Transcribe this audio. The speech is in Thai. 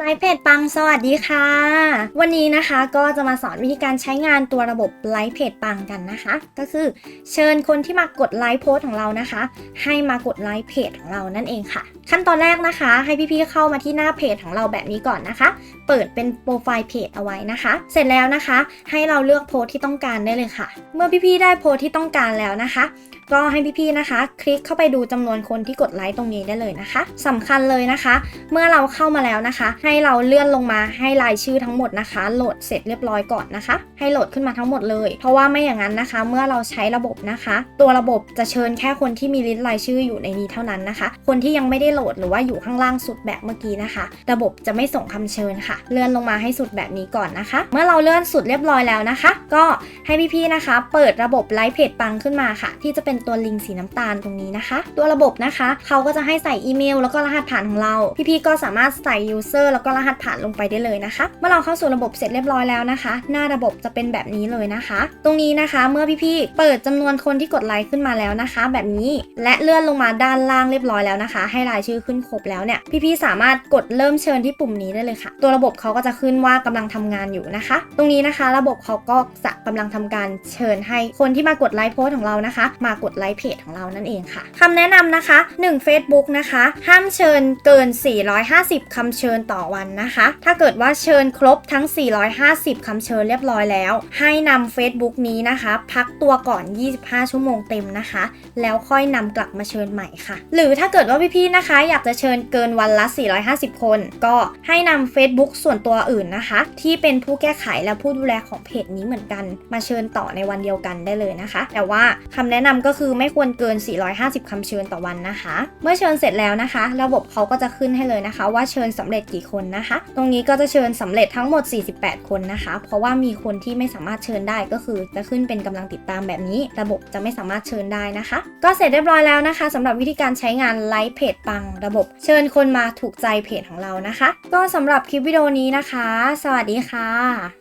ไลฟ์เพจปังสวัสดีค่ะ วันนี้นะคะก็จะมาสอนวิธีการใช้งานตัวระบบไลฟ์เพจปังกันนะคะ ก็คือเชิญคนที่มากดไลฟ์โพสของเรานะคะ ให้มากดไลฟ์เพจของเรานั่นเองค่ะ ขั้นตอนแรกนะคะ ให้พี่ๆเข้ามาที่หน้าเพจของเราแบบนี้ก่อนนะคะ เปิดเป็นโปรไฟล์เพจเอาไว้นะคะ เสร็จแล้วนะคะ ให้เราเลือกโพสที่ต้องการได้เลยค่ะ เมื่อพี่ๆได้โพสที่ต้องการแล้วนะคะ ก็ให้พี่ๆนะคะ คลิกเข้าไปดูจำนวนคนที่กดไลค์ตรงนี้ได้เลยนะคะสำคัญเลยนะคะ เมื่อเราเข้ามาแล้วนะคะ ให้เราเลื่อนลงมาให้รายชื่อทั้งหมดนะคะ โหลดเสร็จเรียบร้อยก่อนนะคะ ให้โหลดขึ้นมาทั้งหมดเลย เพราะว่าไม่อย่างนั้นนะคะ เมื่อเราใช้ระบบนะคะ ตัวระบบจะเชิญแค่คนที่มีลิสต์รายชื่ออยู่ในนี้เท่านั้นนะคะ คนที่ยังไม่ได้โหลดหรือว่าอยู่ข้างล่างสุดแบบเมื่อกี้นะคะ ระบบจะไม่ส่งคำเชิญค่ะเลื่อนลงมาให้สุดแบบนี้ก่อนนะคะ เมื่อเราเลื่อนสุดเรียบร้อยแล้วนะคะ ก็ให้พี่ๆนะคะ เปิดระบบไลฟ์เพจปังขึ้นมาค่ะ ที่จะเป็นตัวลิงก์สีน้ำตาลตรงนี้นะคะ ตัวระบบนะคะเขาก็จะให้ใส่อีเมล แล้วก็รหัสผ่านของเรา พี่ๆก็สามารถใส่ user แล้วก็รหัสผ่านลงไปได้เลยนะคะ เมื่อเราเข้าสู่ระบบเสร็จเรียบร้อยแล้วนะคะ หน้าระบบจะเป็นแบบนี้เลยนะคะ ตรงนี้นะคะเมื่อพี่ๆเปิดจำนวนคนที่กดไลค์ขึ้นมาแล้วนะคะ แบบนี้และเลื่อนลงมาด้านล่างเรียบร้อยแล้วนะคะ ให้รายชื่อขึ้นครบแล้วเนี่ยพี่ๆสามารถกดเริ่มเชิญที่ปุ่มนี้ได้เลยค่ะ ตัวระบบเขาก็จะขึ้นว่ากำลังทำงานอยู่นะคะ ตรงนี้นะคะ ระบบเขาก็จะกำลังทำการเชิญให้คนที่มากดไลค์โพสของเรานะคะ มากดไลค์เพจของเรานั่นเองค่ะคำแนะนำนะคะ 1 Facebook นะคะ ห้ามเชิญเกิน 450คำเชิญต่อวันนะคะ ถ้าเกิดว่าเชิญครบทั้ง 450คำเชิญเรียบร้อยแล้ว ให้นำ Facebook นี้นะคะ พักตัวก่อน 25 ชั่วโมงเต็มนะคะ แล้วค่อยนำกลับมาเชิญใหม่ค่ะ หรือถ้าเกิดว่าพี่ๆนะคะ อยากจะเชิญเกินวันละ 450 คน ก็ให้นำ Facebook ส่วนตัวอื่นนะคะ ที่เป็นผู้แก้ไขและผู้ดูแลของเพจนี้เหมือนกัน มาเชิญต่อในวันเดียวกันได้เลยนะคะ แต่ว่าคำแนะนำก็คือไม่ควรเกิน 450คำเชิญต่อวันนะคะ เมื่อเชิญเสร็จแล้วนะคะ ระบบเขาก็จะขึ้นให้เลยนะคะ ว่าเชิญสำเร็จกี่คนนะคะ ตรงนี้ก็จะเชิญสำเร็จทั้งหมด 48 คนนะคะ เพราะว่ามีคนที่ไม่สามารถเชิญได้ก็คือจะขึ้นเป็นกำลังติดตามแบบนี้ ระบบจะไม่สามารถเชิญได้นะคะ ก็เสร็จเรียบร้อยแล้วนะคะสำหรับวิธีการใช้งานไลฟ์เพจปัง ระบบ เชิญคนมาถูกใจเพจของเรานะคะ ก็สำหรับคลิปวิดีโอนี้นะคะ สวัสดีค่ะ